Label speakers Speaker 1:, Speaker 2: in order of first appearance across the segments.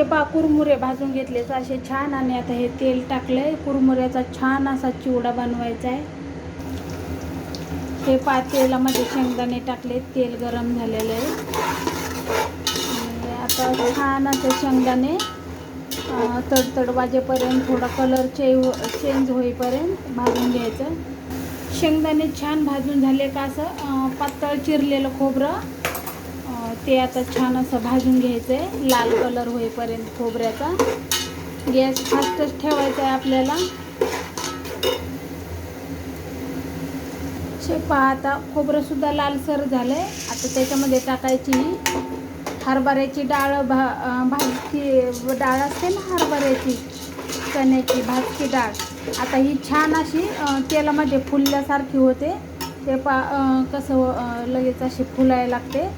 Speaker 1: हे पा कुरमुरे भाजून घेतलेच असे छान आणि आता हे तेल टाकलं आहे कुरमुऱ्याचा छान असा चिवडा बनवायचा आहे. हे पा तेलामध्ये शेंगदाणे टाकले. तेल गरम झालेलं आहे. आणि आता छान असं शेंगदाणे तडतड वाजेपर्यंत थोडा कलरचे चेंज होईपर्यंत भाजून घ्यायचं. शेंगदाणे छान भाजून झाले का असं पातळ चिरलेलं खोबरं. ते आता छान असं भाजून घ्यायचं आहे लाल कलर होईपर्यंत खोबऱ्याचा. गॅस फास्टच ठेवायचा आहे आपल्याला. शे पहा आता खोबरंसुद्धा लालसर झालं आहे आता त्याच्यामध्ये टाकायची ही हरभऱ्याची डाळ भा भाजकी डाळ असते ना हरभऱ्याची चण्याची भाजकी डाळ. आता ही छान अशी तेलामध्ये फुलल्यासारखी होते. ते पा कसं लगेच अशी फुलायला लागते.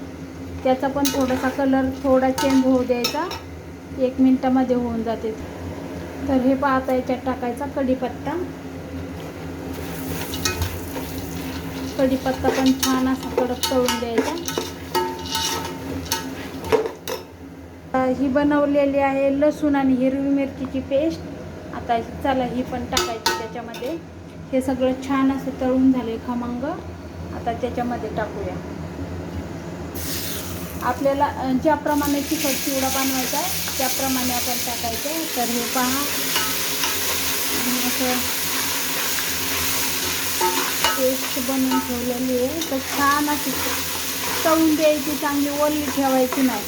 Speaker 1: त्याचा पण थोडासा कलर थोडा चेंज होऊ द्यायचा. एक मिनटामध्ये होऊन जाते. तर हे पाहता याच्यात टाकायचा कढीपत्ता. कढीपत्ता पण छान असा कडक तळून द्यायचा. ही बनवलेली आहे लसूण आणि हिरवी मिरचीची पेस्ट. आता चला ही पण टाकायची त्याच्यामध्ये. हे सगळं छान असं तळून झाले खमंग. आता त्याच्यामध्ये टाकूया. आपल्याला ज्याप्रमाणे तिखट चिवडा बनवायचा आहे त्याप्रमाणे आपण टाकायचं तर हे पहा. असं पेस्ट बनवून ठेवलेली आहे. तर छान अशी तळून द्यायची चांगली ओली ठेवायची नाही.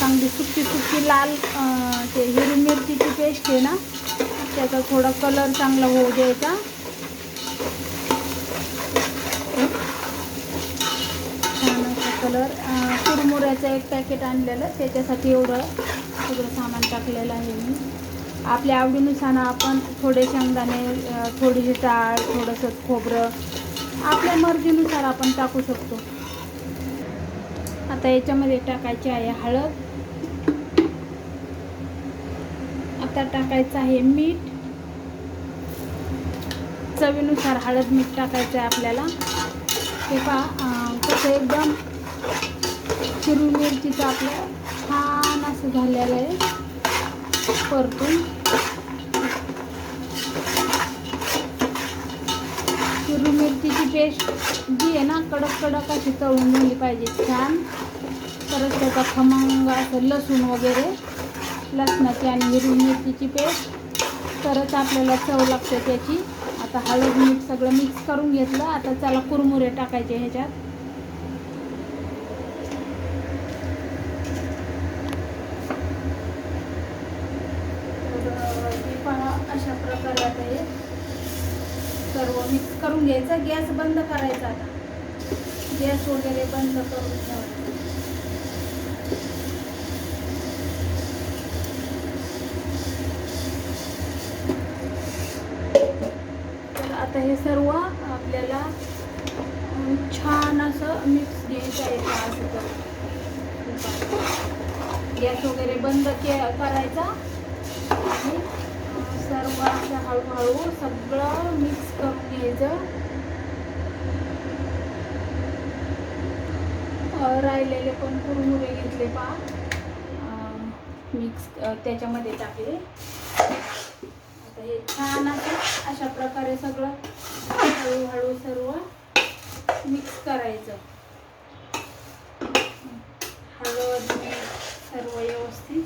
Speaker 1: चांगली सुकी सुकी लाल ते हिरवी मिरचीची पेस्ट आहे ना त्याचा थोडा कलर चांगला होऊ द्यायचा छान असा कलर कुरमुऱ्याचं एक पॅकेट आणलेलं. त्याच्यासाठी एवढं सगळं सामान टाकलेलं आहे मी. आपल्या आवडीनुसार आपण थोडे शेंगदाणे थोडीशी डाळ थोडंसं खोबरं आपल्या मर्जीनुसार आपण टाकू शकतो. आता याच्यामध्ये टाकायची आहे हळद. आता टाकायचं आहे मीठ. चवीनुसार हळद मीठ टाकायचं आहे आपल्याला. ते पहा कसं एकदम हिरवी मिरचीचं आपलं छान असं झालेलं आहे. परतून. हिरवी मिरचीची पेस्ट जी आहे ना कडक कडक अशी तळून झाली पाहिजे छान. परत त्याचा खमंग असं लसूण वगैरे लसणाची आणि हिरवी मिरचीची पेस्ट तरच आपल्याला चव लागते त्याची. आता हळद मीठ सगळं मिक्स करून घेतलं. आता त्याला कुरमुरे टाकायचे ह्याच्यात तर अं, हे पहा अशा प्रकारे आता हे सर्व मिक्स करून घ्यायचा गॅस बंद करायचा आता. गॅस वगैरे बंद करून ठेवायचा. आता हे सर्व आपल्याला छान असं मिक्स घ्यायचं आहे असं करून गॅस वगैरे बंद के करायचा. आणि सर्व असं हळूहळू सगळं मिक्स करून घ्यायचं. राहिलेले पण कुरमुरे घेतले पा. मिक्स त्याच्यामध्ये टाकले. आता हे छान असं अशा प्रकारे सगळं हळूहळू सर्व मिक्स करायचं. हळद मीठ सर्व व्यवस्थित.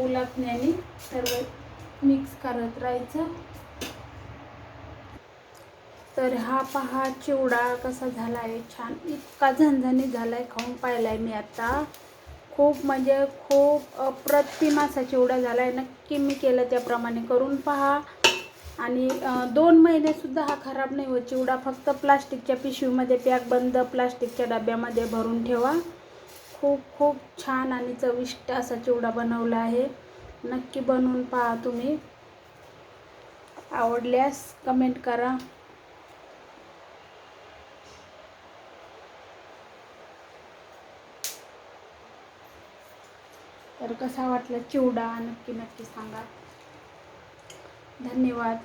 Speaker 1: उलटण्याने सर्व मिक्स करत राहायचं. तर हा पहा चिवडा कसा झाला आहे छान इतका झणझणीत झाला आहे खाऊन पाहिला आहे मी आता. खूप म्हणजे खूप अप्रतिम असा चिवडा झाला आहे नक्की मी केलं त्याप्रमाणे. करून पहा. आणि दोन महिनेसुद्धा हा खराब नाही होत. चिवडा फक्त प्लास्टिकच्या पिशवीमध्ये पॅक बंद प्लास्टिकच्या डब्यामध्ये भरून ठेवा. खूप खूप छान आणि चविष्ट असा चिवडा बनवला आहे. नक्की बनवून पहा तुम्ही. आवडल्यास कमेंट करा. तर कसा वाटला चिवडा? नक्की नक्की सांगा. धन्यवाद.